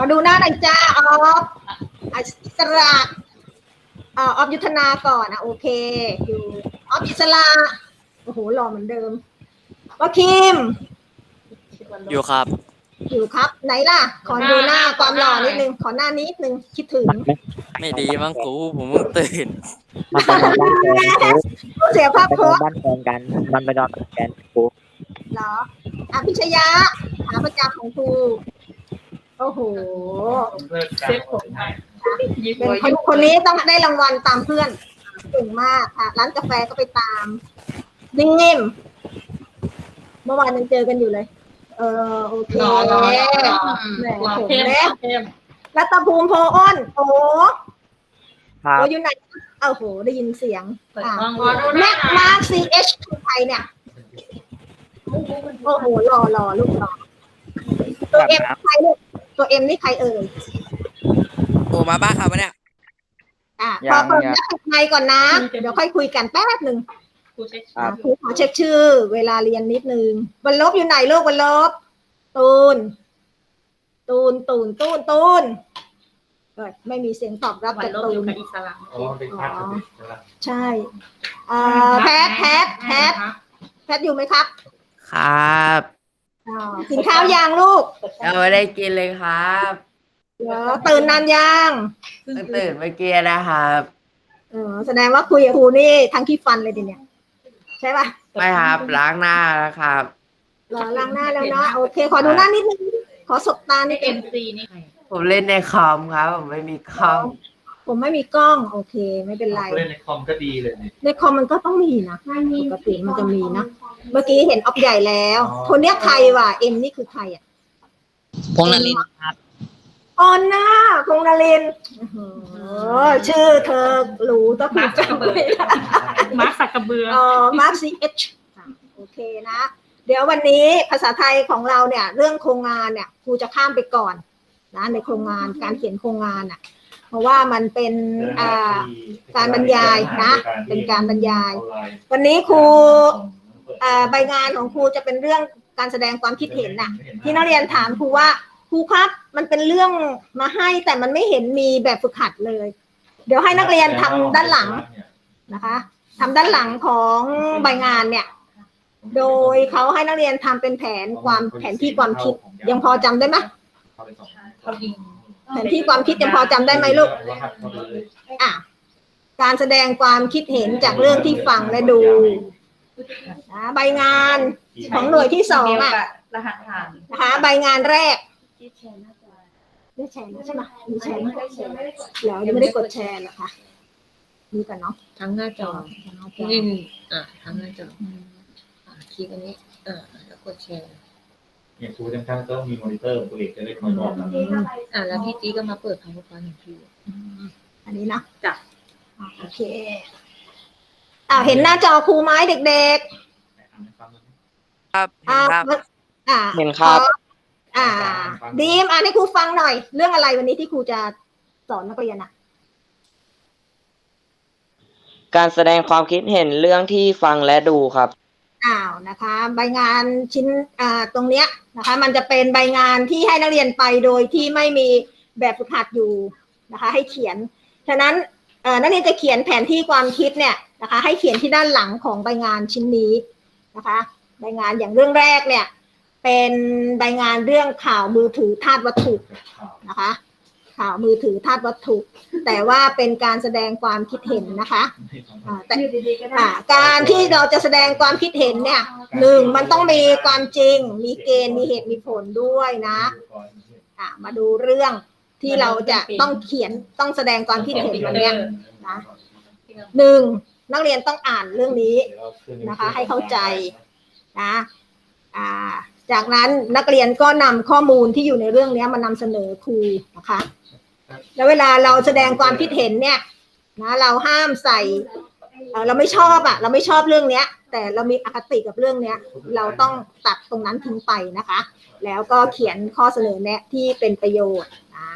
อดูหน้าหน่อยจ้าออฟอิสระอ่าออฟยุทธนาก่อนอะโอเค อยู่ออฟอิสระโอ้โหหล่อเหมือนเดิมว่าคิม อยู่ครับ อยู่ครับ ไหนล่ะ ขอดูหน้าความหล่อนิดนึง ขอหน้านิดนึงคิดถึง ไม่ดีมั้งครูผมเพิ่งตื่น มันไปนอนบ้านแฟนครูเสียภาพไปโพนอนสบ้านแฟนกัน มันไปนอนบ้านแฟนครูเหรออะพิชยะขาประจำของครู โอ้โหเซ็ตผมให้ยิ้มเป็นไว้คนคนนี้ต้องได้รางวัลตามเพื่อนเก่งมากค่ะ ร้านกาแฟก็ไปตาม นิ่มๆเมื่อวานยังเจอกันอยู่เลย เออโอเครอรอรอแหมรอผมเข้มแล้วเข้มรัตภูมิโพอ้นโอ้โหครับโอ้อยู่ไหนเอ้าโห ได้ยินเสียงเปิดอะกล้องแม็กมาร์ซีเอชคือใครเนี่ย โอ้โหหล่อหล่อลูกหล่อตัวเอ็มใครลูก ตัวเอ็มนี่ใครเอ่ยโอ้มาบ้าครับวะเนี่ย อะพอเปิดหน้าปิดไมค์ก่อนนะ เดี๋ยวค่อยคุยกันแป๊บหนึ่งครูเช็คอะครูขอเช็คชื่อ เวลาเรียนนิดนึงวันลบอยู่ไหนลูกวันลบ ตูน ตูนตูนตูนตูนเอ้ยไม่มีเสียงตอบรับวันจากลบตูอยู่นกับอิสระอ๋อมันเป็นภาพของเด็กใช่ไหมใช่อ่าแพทแพทแพทแพทอยู่ไหมครับ ครับอ่า กินข้าวยังลูกยังไม่ได้กินเลยครับเดี๋ยวตื่นนานยังเพิ่งตื่นเมื่อกี้นะครับเออแสดงว่าคุยกับครูนี่ทั้งขี้ฟันเลยดิเนี่ย ใช่ป่ะไม่ครับล้างหน้าแล้วครับรอล้างหน้าแล้วเนาะโอเค ขอดูหน้านิดนึงขอสบตานิดเอ็นึมงซีนี่ใครผมเล่นในคอมครับผมไม่มีคอม ผมไม่มีกล้อง โอเค ไม่เป็นไร เล่นในคอมก็ดีเลยเนี่ย ในคอมมันก็ต้องมีนะปกติมันจะมีนะ เมื่อกี้เห็นออฟใหญ่แล้วคนเนี้ยใครวะเอ็มนี่คือใครอะพงนลินครับ ออนน่าพงษ์นรินทร์โอ้โหชื่อเธอรู้ต้องมาร์คสักกระเบือมาร์คสักกระเบือ เออมาร์คซีเอชโอเคนะ เดี๋ยววันนี้ภาษาไทยของเราเนี่ย เรื่องโครงงานเนี่ยครูจะข้ามไปก่อนนะในโครงงานการเขียนโครงงานอะ เพราะว่ามันเป็นอ่าการบรรยายนะ เป็นการบรรยาย วันนี้ครูอ่าใบงานของครูจะเป็นเรื่องการแสดงความคิดเห็นน่ะที่นักเรียนถามครูว่าครูครับ มันเป็นเรื่องมาให้แต่มันไม่เห็นมีแบบฝึกหัดเลย เดี๋ยวให้นักเรียนทำด้านหลังนะคะทำด้านหลังของใบงานเนี่ย โดยเขาให้นักเรียนทำเป็นแผนความแผนที่ความคิดยังพอจำได้ไหมเขายิง แผนที่ความคิดยังพอจำได้ไหมลูก อะ การแสดงความคิดเห็นจากเรื่องที่ฟังและดูนะใบงานของหน่วยที่สองอะรหัสผ่านนะคะ ใบงานแรกได้แชร์แล้วใช่ไหมมีแชร์ไหมแล้วยังไม่ได้กดแชร์เหรอคะมีกันเนาะทั้งหน้าจอนี่อะทั้งหน้าจออะคลิกอันนี้อะแล้วกดแชร์ อย่างครูจังข้างต้องมีมอนิเตอร์ของตัวเองจะได้คอยบอกนะอะแล้วพี่จีก็มาเปิด powerpoint ของพี่อันนี้นะจ้ะอะโอเคอ่าเห็นหน้าจอครูไหมเด็กครับๆอ่าครับอ่าเห็นครับขออ่าดีมอ่านให้ครูฟังหน่อย เรื่องอะไรวันนี้ที่ครูจะสอนนักเรียนอะการแสดงความคิดเห็นเรื่องที่ฟังและดูครับ อ้าวนะคะ ใบงานชิ้นตรงเนี้ยนะคะ มันจะเป็นใบงานที่ให้นักเรียนไปโดยที่ไม่มีแบบฝึกหัดอยู่นะคะ ให้เขียน ฉะนั้นนักเรียนจะเขียนแผนที่ความคิดเนี่ยนะคะ ให้เขียนที่ด้านหลังของใบงานชิ้นนี้นะคะ ใบงานอย่างเรื่องแรกเนี่ย เป็นใบงานเรื่องข่าวมือถือธาตุวัตถุนะคะ ข่าวมือถือธาตุวัตถุ แต่ว่าเป็นการแสดงความคิดเห็นนะคะอ่าแต่อ่าการที่เราจะแสดงความคิดเห็นเนี่ยหนึ่งมันต้องมีความจริง มีเกณฑ์มีเหตุมีผลด้วยนะอ่ามาดูเรื่องที่เราจะต้องเขียนต้องแสดงความคิดเห็นวันเนี้ยนะหนึ่งนักเรียนต้องอ่านเรื่องนี้นะคะ ให้เข้าใจนะอ่าจากนั้นนักเรียนก็นำข้อมูลที่อยู่ในเรื่องเนี้ยมานำเสนอครูนะคะ แล้วเวลาเราแสดงความคิดเห็นเนี่ยนะเราห้ามใส่เราไม่ชอบอะเราไม่ชอบเรื่องเนี้ย แต่เรามีอคติกับเรื่องเนี้ย เราต้องตัดตรงนั้นทิ้งไปนะคะ แล้วก็เขียนข้อเสนอแนะที่เป็นประโยชน์นะ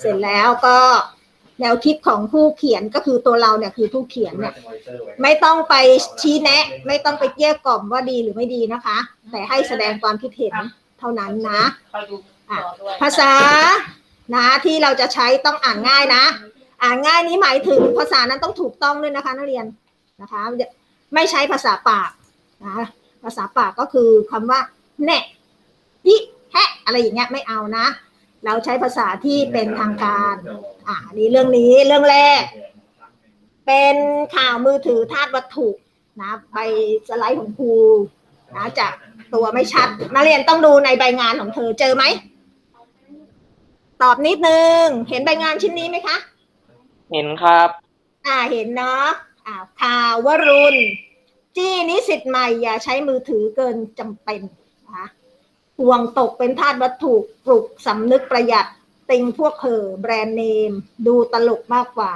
เสร็จแล้วก็แนวคิดของผู้เขียนก็คือตัวเราเนี่ยคือผู้เขียนเนี่ยไม่ต้องไปชี้แนะ ไม่ต้องไปเกลี้ยกล่อมว่าดีหรือไม่ดีนะคะ แต่ให้แสดงความคิดเห็นเท่านั้นนะอะภาษา นะที่เราจะใช้ต้องอ่านง่ายนะ อ่านง่ายนี้หมายถึงภาษานั้นต้องถูกต้องด้วยนะคะนักเรียนนะคะไม่ใช้ภาษาปากนะภาษาปากก็คือคำว่าแน่ยิแฮะอะไรอย่างเงี้ยไม่เอานะ เราใช้ภาษาที่เป็นทางการอ่านี่เรื่องนี้เรื่องแรก เป็นข่าวมือถือธาตุวัตถุนะใบสไลด์ของครูนะจากตัวไม่ชัดนักเรียนต้องดูในใบงานของเธอเจอไหม ตอบนิดนึง เห็นใบงานชิ้นนี้ไหมคะ เห็นครับ อ่าเห็นเนาะอ่าข่าววรุณ จี้นิสิตใหม่อย่าใช้มือถือเกินจำเป็นนะคะห่วงตกเป็นทาสวัตถุปลุกสำนึกประหยัดติงพวกเห่อแบรนด์เนม ดูตลกมากกว่า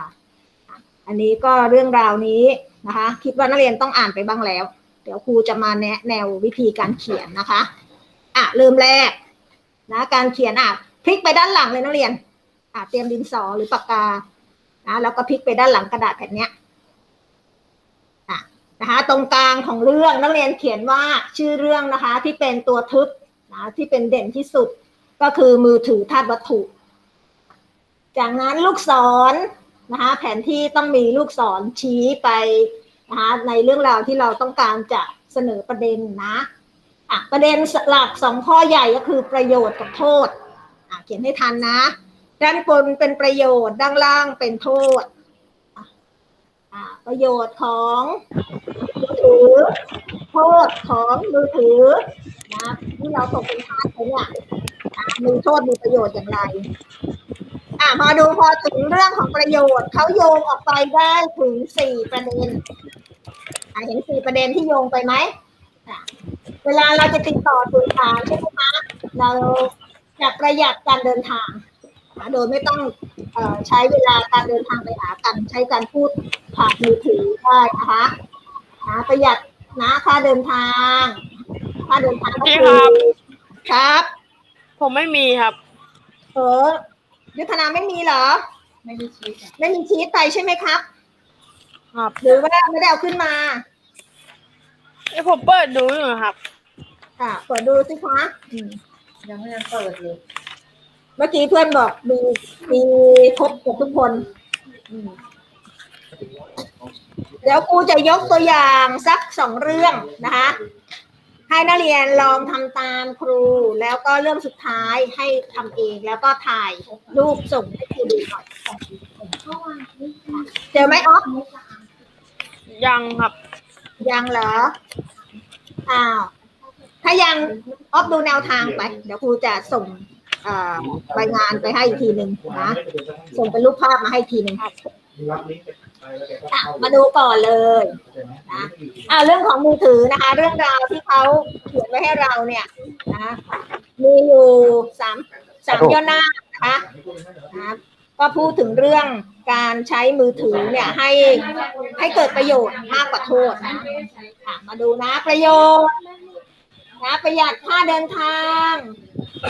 อันนี้ก็เรื่องราวนี้นะคะ คิดว่านักเรียนต้องอ่านไปบ้างแล้ว เดี๋ยวครูจะมาแนะแนววิธีการเขียนนะคะ อะเริ่มแรกนะการเขียนอะ พลิกไปด้านหลังเลยนักเรียนอะเตรียมดินสอหรือปากกานะแล้วก็พลิกไปด้านหลังกระดาษแผ่นเนี้ยอะนะคะตรงกลางของเรื่องนักเรียนเขียนว่าชื่อเรื่องนะคะที่เป็นตัวทึบนะที่เป็นเด่นที่สุดก็คือมือถือธาตุวัตถุ จากนั้นลูกศรนะคะแผนที่ต้องมีลูกศรชี้ไปนะคะในเรื่องราวที่เราต้องการจะเสนอประเด็นนะอะประเด็นหลักสองข้อใหญ่ก็คือประโยชน์กับโทษ เขียนให้ทันนะ ด้านบนเป็นประโยชน์ ด้านล่างเป็นโทษ ประโยชน์ของมือถือ โทษของมือถือนะที่เราตกเป็นทาสเขาเนี่ยมีโทษมีประโยชน์อย่างไรอะมาดูพอถึงเรื่องของประโยชน์เขาโยงออกไปได้ถึงสี่ประเด็นอะเห็นสี่ประเด็นที่โยงไปไหมเวลาเราจะติดต่อสื่อสารใช่ไหมคะเรา จะประหยัดการเดินทางนะโดยไม่ต้องเออใช้เวลาการเดินทางไปหากันใช้การพูดผ่านมือถือได้นะคะนะประหยัดนะค่าเดินทางค่าเดินทางก็พี่คืครัอบครับ ผมไม่มีครับ เออยุทธนาไม่มีเหรอ ไม่ได้ชี้ค่ะไม่มีชีตไปใช่ไหมครับครับหรือว่าไม่ได้เอาขึ้นมาเดี๋ยวผมเปิดดูอยู่ครับอ่าเปิดดูสิคะอืม ยังไม่ได้เปิดเลย เมื่อกี้เพื่อนบอกมีมีครบกับทุกคนอืมเดี๋ยวครูจะยกตัวอย่างสักสองเรื่องนะคะ ให้นักเรียนลองทำตามครู แล้วก็เรื่องสุดท้ายให้ทำเองแล้วก็ถ่ายรูปส่งให้ครูดูหน่อยเจอไหมออฟยังครับ ยังเหรออ้าว ถ้ายังออฟดูแนวทางไป เดี๋ยวครูจะส่งรายงานไปให้อีกทีหนึ่งนะ ส่งเป็นรูปภาพมาให้ทีหนึ่งมาดูก่อนเลยนะอ่าเรื่องของมือถือนะคะ เรื่องราวที่เขาเขียนไว้ให้เราเนี่ยนะมีอยู่สามสามย่อหน้านะคะนะก็พูดถึงเรื่องการใช้มือถือเนี่ยให้ให้เกิดประโยชน์มากกว่าโทษนะมาดูนะประโยชน์ นะประหยัดค่าเดินทาง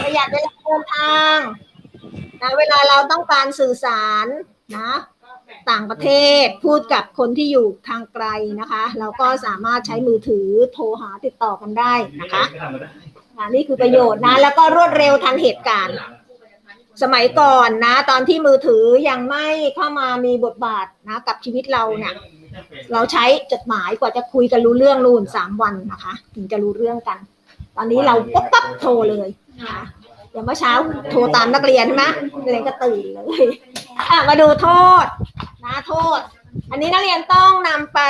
ประหยัดเวลาเดินทางนะเวลาเราต้องการสื่อสารนะต่างประเทศพูดกับคนที่อยู่ทางไกลนะคะ เราก็สามารถใช้มือถือโทรหาติดต่อกันได้นะคะนี่คือประโยชน์นะแล้วก็รวดเร็วทันเหตุการณ์ สมัยก่อนนะ ตอนที่มือถือยังไม่เข้ามามีบทบาทนะ กับชีวิตเราเนี่ย เราใช้จดหมายกว่าจะคุยกันรู้เรื่องนู่นสามวันนะคะ ถึงจะรู้เรื่องกัน ตอนนี้เราปุ๊บปั๊บโทรเลยนะคะอย่างเมื่อเช้าโทรตามนักเรียนใช่ไหมนักเรียนก็ตื่นเลยอะมาดูโทษนะโทษ อันนี้นักเรียนต้องนำไป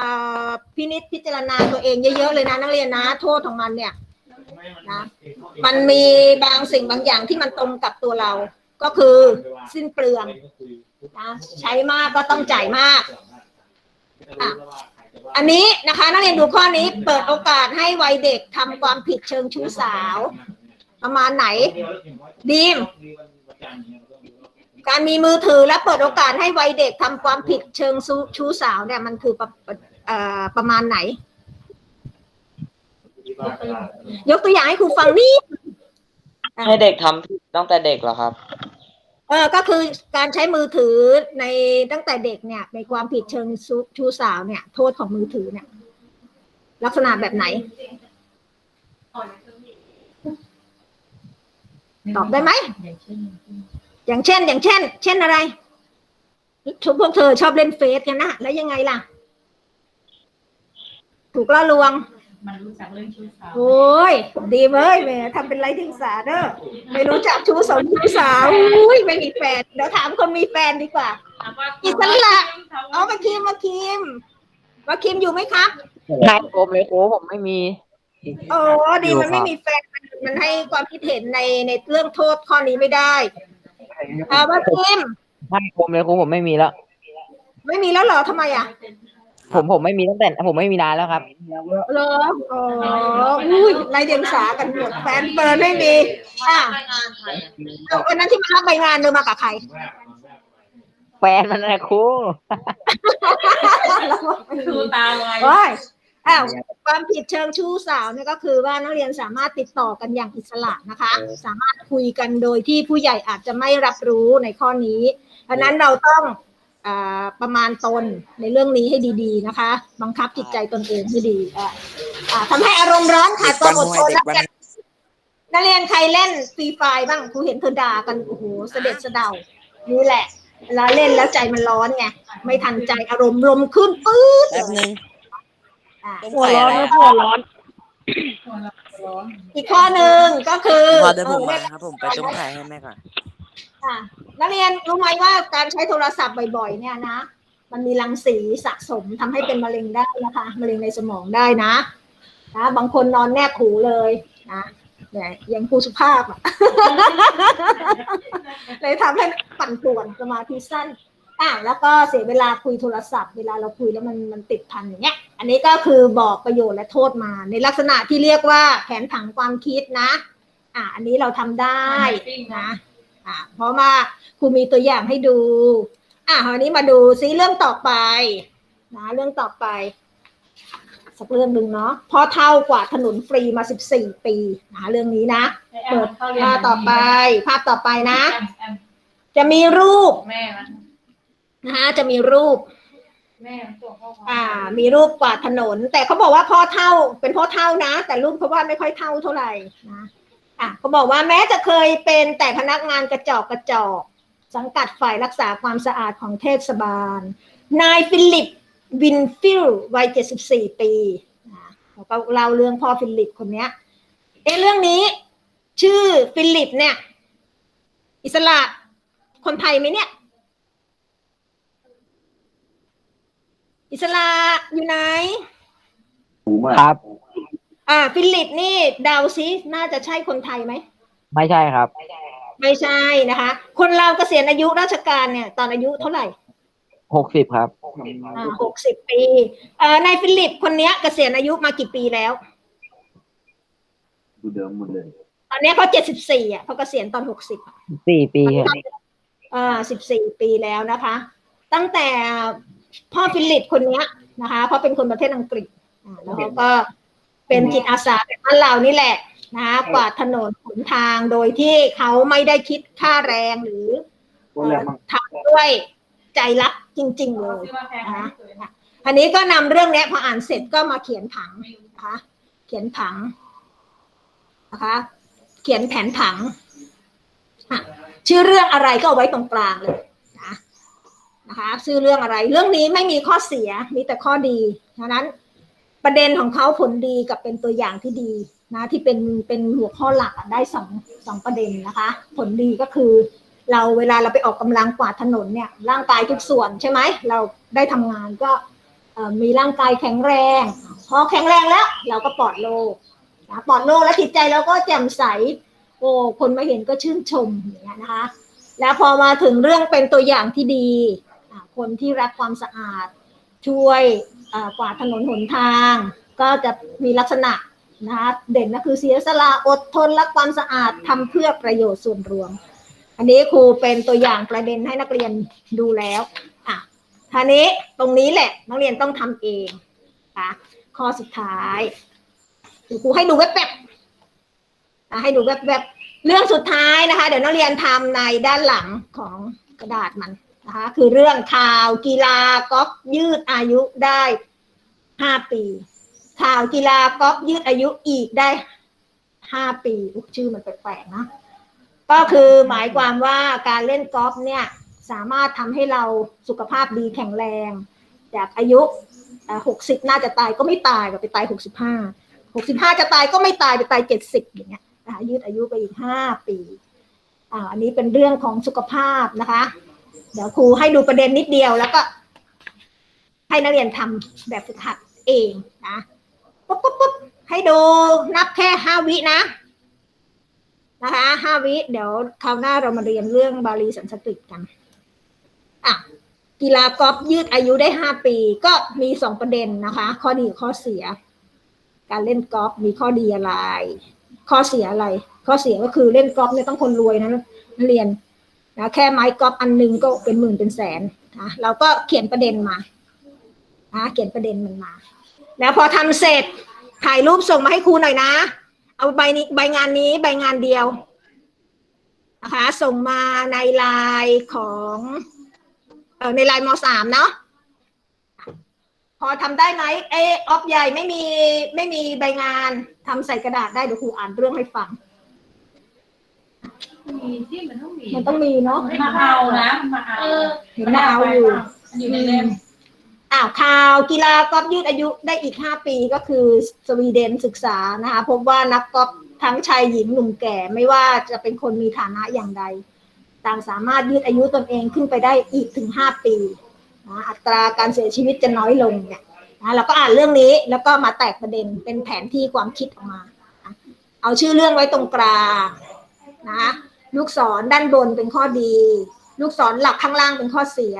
อ่าพินิจพิจารณาตัวเองเยอะๆเลยนะนักเรียนนะโทษของมันเนี่ยนะมันมีบางสิ่งบางอย่างที่มันตรงกับตัวเรา ก็คือสิ้นเปลืองนะใช้มากก็ต้องจ่ายมากอะ อันนี้นะคะนักเรียนดูข้อนี้เปิดโอกาสให้วัยเด็กทำความผิดเชิงชู้สาว ประมาณไหนดีม การมีมือถือและเปิดโอกาสให้วัยเด็กทำความผิดเชิงชู้สาวเนี่ยมันคือประเอ่อประมาณไหน ยกตัวอย่างให้ครูฟังนี่ให้เด็กทำผิดตั้งแต่เด็กเหรอครับ เออก็คือการใช้มือถือในตั้งแต่เด็กเนี่ย ในความผิดเชิงชู้สาวเนี่ย โทษของมือถือเนี่ย ลักษณะแบบไหน ตอบได้ไหม อย่างเช่น อย่างเช่น เช่นอย่างเช่นเช่นอะไรทุกพวกเธอชอบเล่นเฟซกันนะ แล้วยังไงล่ะ ถูกล่อลวง มันรู้จักเรื่องชู้สาว โอ้ย ดีเว้ยแหมทำเป็นไรถึงสาเด้อไม่รู้จักชู้สาวชู้สาวอุ้ยไม่มีแฟนเดี๋ยวถามคนมีแฟนดีกว่าอิสระเอามาคิมมาคิมมาคิมอยู่ไหมครับ ใช่ผมเลยครูผมไม่มี โอ้ดีมันไม่มีแฟนมันมันให้ความคิดเห็นในในเรื่องโทษข้อนี้ไม่ได้อ่ามาคิมใช่ผมเลยครูผมไม่มีแล้ว ไม่มีแล้วเหรอทำไมอะ ผมผมไม่มีตั้งแต่ผมไม่มีนานแล้วครับ เหรออ๋ออุ้ยไรเดียงสากันหมดแฟนเปิดไม่มี อะเอาวันนั้นที่มารับใบงานเดินมากับใคร แฟนมันนะครูชูตาไวโอ้ยอ้าวความผิดเชิงชู้สาวเนี่ยก็คือว่านักเรียนสามารถติดต่อกันอย่างอิสระนะคะ สามารถคุยกันโดยที่ผู้ใหญ่อาจจะไม่รับรู้ในข้อนี้เพราะฉะนั้นเราต้องอา ประมาณตนในเรื่องนี้ให้ดีๆนะคะ บังคับจิตใจตนเองให้ดีอะอ่าทำให้อารมณ์ร้อนขาดความอดทนแล้วกันนักเรียนใครเล่นฟรีไฟล์บ้างครูเห็นเธอด่ากันโอ้โหเสด็จเสะเดานี่แหละเวลาเล่นแล้วใจมันร้อนไงไม่ทันใจอารมณ์ลมขึ้นปื๊ดแป๊บนึงอะต้มหัวไข่ร้อะอนไรนะอะหัวร้อนร้อนอีกข้อหนึ่งก็คือพอเดี๋ยวผมเอมาอครับผมไปต้มไข่ให้แม่ก่อน อะนักเรียนรู้ไหมว่าการใช้โทรศัพท์บ่อยๆ เนี่ยนะ มันมีรังสีสะสมทำให้เป็นมะเร็งได้นะคะมะเร็งในสมองได้นะนะบางคนนอนแนบหูเลยนะเนี่ยยังครูสุภาพอะเลยทำให้ปั่นป่วนสมาธิสั้นอะแล้วก็เสียเวลาคุยโทรศัพท์ เวลาเราคุยแล้วมันมันติดพันอย่างเงี้ย อันนี้ก็คือบอกประโยชน์และโทษมา ในลักษณะที่เรียกว่าแผนผังความคิดนะ อะอันนี้เราทำได้นะ อะเพราะว่าครูมีตัวอย่างให้ดู อะคราวนี้มาดูซิเรื่องต่อไปนะเรื่องต่อไป สักเรื่องหนึ่งเนาะพอเท่ากว่าถนนฟรีมา 14 ปีนะเรื่องนี้นะเปิดภาพต่อไป ภาพต่อไปนะ จะมีรูปแม่มันนะคะจะมีรูปแม่มันตัวพ่อความอ่า มีรูปกวาดถนน แต่เขาบอกว่าพ่อเท่าเป็นพ่อเท่านะ แต่รูปเขาว่าไม่ค่อยเท่าเท่าไหร่นะ อะเขาบอกว่าแม้จะเคยเป็นแต่พนักงานกระจอกกระจอกสังกัดฝ่ายรักษาความสะอาดของเทศบาล นายฟิลิปวินฟิลวัย 74 ปีนะแล้วก็เล่าเรื่องพ่อฟิลิปคนเนี้ยเอะเรื่องนี้ ชื่อฟิลิปเนี่ย อิสระคนไทยไหมเนี่ย อิสระอยู่ไหนครับ อ่าฟิลิปนี่เดาซิน่าจะใช่คนไทยไหมไม่ใช่ครับ ไม่ใช่นะคะ คนเราเกษียณอายุราชการเนี่ย ตอนอายุเท่าไหร่หกสิบครับอ่าหกสิบปีเอ่อนายฟิลิปคนเนี้ยเกษียณอายุมากี่ปีแล้ว ดูเดิมหมดเลย ตอนเนี้ยเขาเจ็ดสิบสี่อะเขาเกษียณตอนหกสิบสี่ปีครับอ่าสิบสี่ปีแล้วนะคะ ตั้งแต่พ่อฟิลิปคนเนี้ยนะคะ เพราะเป็นคนประเทศอังกฤษอ่าแล้วเขาก็ เป็นจิตอาสาแบบบ้านเรานี่แหละนะคะกวาดถนนหนทางโดยที่เขาไม่ได้คิดค่าแรงหรือเอ่อทำด้วยใจรักจริง ๆ เลยซื้อมาแพงไหมสวยนะอันนี้ก็นำเรื่องเนี้ยพออ่านเสร็จก็มาเขียนผังนะคะเขียนผังนะคะ เขียนแผนผังอะชื่อเรื่องอะไรก็เอาไว้ตรงกลางเลยนะนะคะ ชื่อเรื่องอะไร เรื่องนี้ไม่มีข้อเสียมีแต่ข้อดีฉะนั้น ประเด็นของเขาผลดีกับเป็นตัวอย่างที่ดีนะที่เป็นเป็นหัวข้อหลักได้สองสองประเด็นนะคะ ผลดีก็คือ เราเวลาเราไปออกกำลังกวาดถนนเนี่ยร่างกายทุกส่วนใช่ไหมเราได้ทำงานก็มีร่างกายแข็งแรง พอแข็งแรงแล้วเราก็ปลอดโรคนะปลอดโรคแล้วจิตใจเราก็แจ่มใสโอ้คนมาเห็นก็ชื่นชมอย่างเงี้ยนะคะ แล้วพอมาถึงเรื่องเป็นตัวอย่างที่ดี คนที่รักความสะอาดช่วย กวาดถนนหนทาง ก็จะมีลักษณะนะคะเด่นก็คือเสียสละอดทนรักความสะอาดทำเพื่อประโยชน์ส่วนรวม อันนี้ครูเป็นตัวอย่างประเด็นให้นักเรียนดูแล้วอะทีนี้ตรงนี้แหละนักเรียนต้องทำเองค่ะข้อสุดท้ายครูให้ดูแวบๆให้ดูแวบๆเรื่องสุดท้ายนะคะ เดี๋ยวนักเรียนทำในด้านหลังของกระดาษมัน นะคะคือเรื่องข่าวกีฬากอล์ฟยืดอายุได้ห้าปี ข่าวกีฬากอล์ฟยืดอายุอีกได้ห้าปีอุ๊ยชื่อมันแปลกๆนะก็คือหมายความว่าการเล่นกอล์ฟเนี่ยสามารถทำให้เราสุขภาพดีแข็งแรง จากอายุหกสิบน่าจะตายก็ไม่ตายก็ไปตายหกสิบห้าหกสิบห้าจะตายก็ไม่ตายไปตายเจ็ดสิบอย่างเงี้ยนะคะยืดอายุไปอีกห้าปีอ่าอันนี้เป็นเรื่องของสุขภาพนะคะ เดี๋ยวครูให้ดูประเด็นนิดเดียวแล้วก็ ให้นักเรียนทำแบบฝึกหัดเองนะปุ๊บปุ๊บปุ๊บให้ดูนับแค่ห้าวินะ นะคะห้าวิเดี๋ยวคราวหน้าเรามาเรียนเรื่องบาลีสันสกฤตกันอะกีฬากอล์ฟยืดอายุได้ห้าปี ก็มีสองประเด็นนะคะ ข้อดีข้อเสีย การเล่นกอล์ฟมีข้อดีอะไร ข้อเสียอะไร ข้อเสียก็คือเล่นกอล์ฟเนี่ยต้องคนรวยนะนักเรียน นะแค่ไม้กอล์ฟอันหนึ่งก็เป็นหมื่นเป็นแสนนะเราก็เขียนประเด็นมานะเขียนประเด็นมันมา แล้วพอทำเสร็จถ่ายรูปส่งมาให้ครูหน่อยนะ เอาใบนี้ใบงานนี้ใบงานเดียวนะคะส่งมาในไลน์ของเออในไลน์มสามเนาะพอทำได้ไหมเออออฟใหญ่ไม่มีไม่มีใบงานทำใส่กระดาษได้เดี๋ยวครูอ่านเรื่องให้ฟัง มีที่มันต้องมีมันต้องมีเนาะมาเอานะมาเอาเห็นมาเอาอยู่อยู่ในเล่มอ้าวข่าวกีฬากอล์ฟยืดอายุได้อีก 5 ปีก็คือสวีเดนศึกษานะคะพบว่านักกอล์ฟทั้งชายหญิงหนุ่มแก่ไม่ว่าจะเป็นคนมีฐานะอย่างใด ต่างสามารถยืดอายุตนเองขึ้นไปได้อีกถึง 5 ปีนะอัตราการเสียชีวิตจะน้อยลงเนี่ยนะเราก็อ่านเรื่องนี้แล้วก็มาแตกประเด็นเป็นแผนที่ความคิดออกมานะเอาชื่อเรื่องไว้ตรงกลางนะ ลูกศรด้านบนเป็นข้อดี ลูกศรหลักข้างล่างเป็นข้อเสีย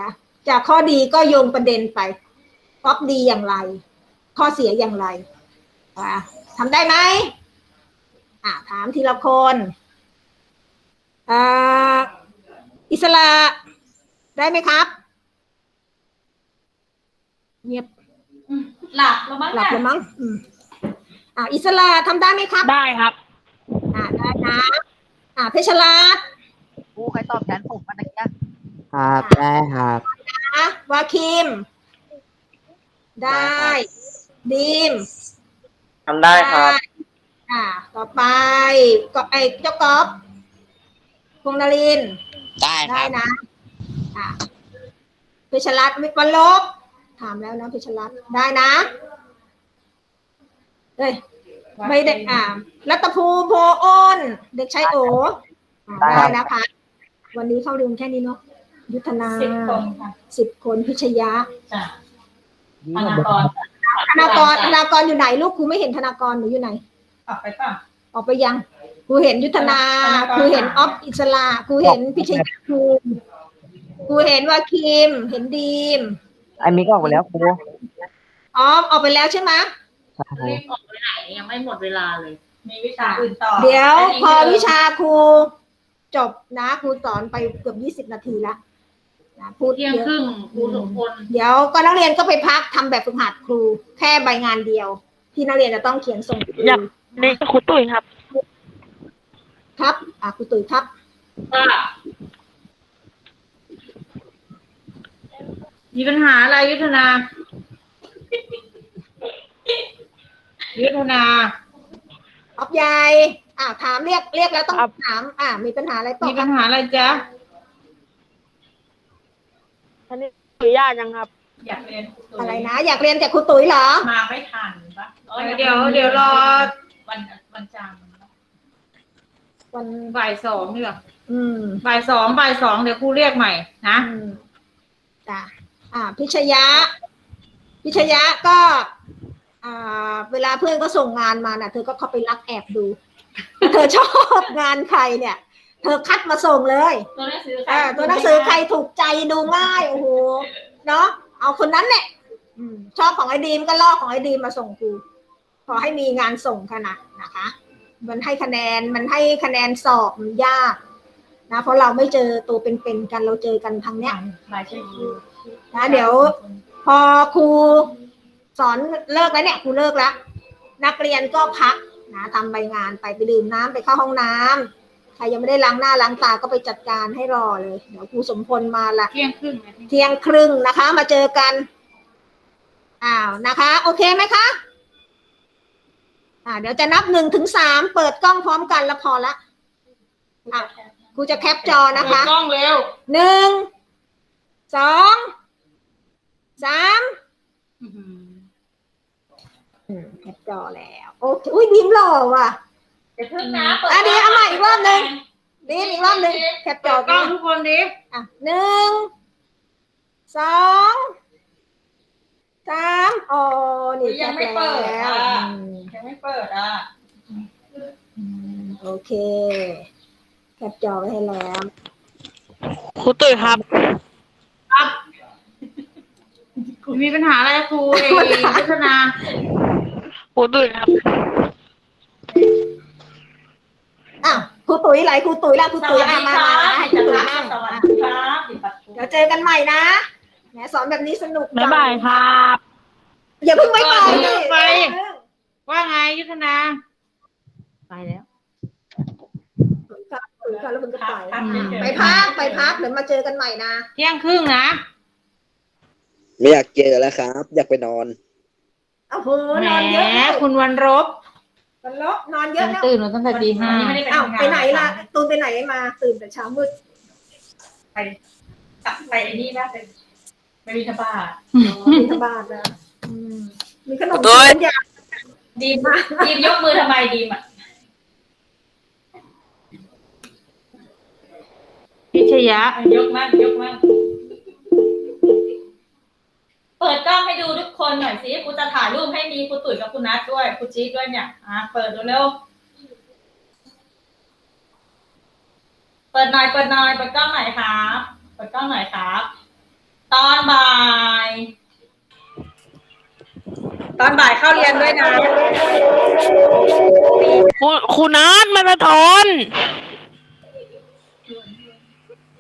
จากข้อดีก็โยงประเด็นไปป๊อปดีอย่างไร ข้อเสียอย่างไรอะทำได้ไหมอ่าถามทีละคนอ่าอิสระได้ไหมครับ เงียบหลับแล้วมั้งหลับน่ะแล้วมั้งอืมอ่าอิสระทำได้ไหมครับ ได้ครับ อ่าได้นะ อ่าเพชรรัตน์ครูใครตอบแทนผมมาตะกี้ครับได้ครับนะวาคิม ได้ ดีมทำได้ครับ อ่า ต่อไปก็ไอ้เจ้ากอฟพงษ์นรินทร์ได้คได้รับ นะ อ่าเพชรรัตน์วิปลบถามแล้วนะเพชรรัตน์ได้นะเฮ้ย ไม่ได้อ่ารัตภูมิโพอ้น เด็กชายโออ่าได้ได้ครับนะคะวันนี้เข้าเรียนแค่นี้เนาะยุทธนาสิบคนค่ะสิบคนพิชยะจ้ะธนากรธนากรธนากรอยู่ไหนลูกครูไม่เห็นธนากรหนูอยู่ไหน ออกไปป่ะออกไปยังครูเห็นยุทธนาธนากรครูเห็นออฟอิสระครูเห็นพิชยาภูมิครูเห็นว่าคิม เห็นดีมไอ้มิกออกไปแล้วครูออฟออกไปแล้วใช่ไหมใช่ค รูรีบออกไปไหนยังไม่หมดเวลาเลย มีวิชาอื่นต่อเดี๋ยวนนี้พอวิชาครูจบนะครูสอนไปเกือบยี่สิบนาทีละนะพูดเที่ยงเยอะครึ่งครูสมพลเดี๋ยวก็นักเรียนก็ไปพักทำแบบฝึกหัดครู แค่ใบงานเดียว ที่นักเรียนจะต้องเขียนส่งครูอยาก นี่ครูตุ้ยครับ ครับอะครูตุ๋ยครับ ว่ามีปัญหาอะไรยุทธนา ยุทธนาออฟยายอ่าถามเรียกเรียกแล้วต้องครับถาม อ่า มีปัญหาอะไรตอมีบปัญหาอะไรจ๊ะอันนี้ขออนุญาตยังครับ อยากเรียนอะไรนะ อยากเรียนจากครูตุ๋ยเหรอ มาไม่ทันปะอ๋อเดี๋ยวเดี๋ยวรอวันวันจันทร์วันบ่ายสองนี่หรออืมบ่ายสองบ่ายสองเดี๋ยวครูเรียกใหม่ นะอืมจ้ะอ่า พิชยะ พิชยะก็อ่า เวลาเพื่อนก็ส่งงานมาน่ะ เธอก็เข้าไปรักแอบดู เธอชอบงานใครเนี่ย เธอคัดมาส่งเลยตัวหนังสือใครอ่าตัวหนังสือใครถูกใจดูง่ายโอ้โหเนาะเอาคนนั้นแหละอืมชอบของไอ้ดีมก็ลอกของไอ้ดีมมาส่งครูขอให้มีงานส่งขนาดนะคะ มันให้คะแนนมันให้คะแนนสอบมันยากนะเพราะเราไม่เจอตัวเป็นๆกันเราเจอกันทางเนี้ยรายชื่อนะเดี๋ยว พอครู สอนเลิกแล้วเนี่ยครูเลิกแล้ว นักเรียนก็พักนะทำใบงานไปไปดื่มน้ำไปเข้าห้องน้ำใครยังไม่ได้ล้างหน้าล้างตาก็ไปจัดการให้รอเลยเดี๋ยวครูสมพลมาละเที่ยงครึ่งนะเที่ยงครึ่งนะคะ มาเจอกันอ้าวนะคะ โอเคไหมคะอ่าเดี๋ยวจะนับหนึ่งถึงสามเปิดกล้องพร้อมกันแล้วพอละอะครูจะแคปจอนะคะกล้องเร็วหนึ่งสองสาม อืมแคปจอแล้ว โอเคอุ้ยบีมหล่อว่ะ เดี๋ยวเพิ่งนะปิอะเดี๋ยวเอาใหม่อีกรอบหนึ่งบีมอีกรอบหนึ่งแคปจเปิอดกล้องทุกคนดิอะหนึ่งสองสามอ๋อนี่แคยังปไม่เปิดแล้วอะอืมยังไม่เปิดอะโอเค แคปจอไว้ให้แล้ว ครูตุ้ยครับมีปัญหาอะไรกับครูเองพัฒนา ครูตุ้ยครับ อ้าวครูตุ๋ยไหลครูตุ๋ยละครูสตุ๋ยวัสอะดีมาคมารับมาให้คจะรูตุ๋ยรันั่กงสวัสอะดีครับดิบัตรเดี๋ยวเจอกันใหม่นะแหมสอนแบบนี้สนุกจับ๊างยบายครับ อย่าเพิ่งไปไปอย่าเพิ่งไปอย่าเพิ่งว่าไงยุทธนา ไปแล้วครับตุ๋ยค่ะแล้วมึงก็ไปพักเฉยๆไปพักไปพักเดี๋ยวมาเจอกันใหม่นะ เที่ยงครึ่งนะ ไม่อยากเจอแล้วครับ อยากไปนอน โอ้โหแหมนอนเยอะเลยคุณวันรบมันลบนอนเยอะแล้วตื่นมาตั้งแต่ตีห้าวันนี้ไม่ได้ อ้าวไปไหนล่ะตูนไปไหนมาตื่นแต่เช้ามืดไปกลับไปไอ้นี่นะไปไปวิทบาทบิณฑบาตนะอืมมีขนมโอ้ย จีนอย่างดีมดีมยกมือทำไมดีมอะพิชยะ ยกมั่งยกมั่ง เปิดกล้องให้ดูทุกคนหน่อยสิกูจะถ่ายรูปให้มีครูตุ๋ยกับคุณนัทด้วยครูจี๊ดด้วยเนี่ยอะเปิดเร็วๆเปิดหน่อยเปิดหน่อยเปิดกล้องหน่อยครับเปิดกล้องหน่อยครับ ตอนบ่าย ตอนบ่ายเข้าเรียนด้วยนะครูครูนัทมาสะท้อน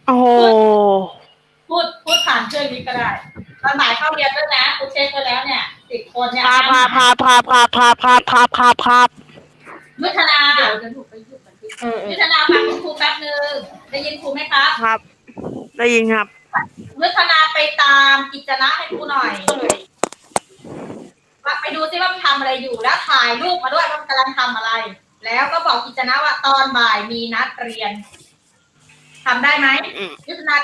โอ้โหพูดพูดผ่านเครื่องนี้ก็ได้ ตอนบ่ายเข้าเรียนด้วยนะครูเช็คไปแล้วเนี่ยสิบคนเนี่ยพาพาพาพาพาพาพาพาพาพายุทธนายุทธนาฟังคุณครูแป๊บนึงได้ยินครูไหมครับครับ ได้ยินครับ ยุทธนาไปตามกิจนะให้ครูหน่อยว่าไปดูซิว่ามันทำอะไรอยู่แล้วถ่ายรูปมาด้วยว่ามันกำลังทำอะไร แล้วก็บอกกิจนะว่าตอนบ่ายมีนัดเรียนทำได้ไหมอืม ยุทธนา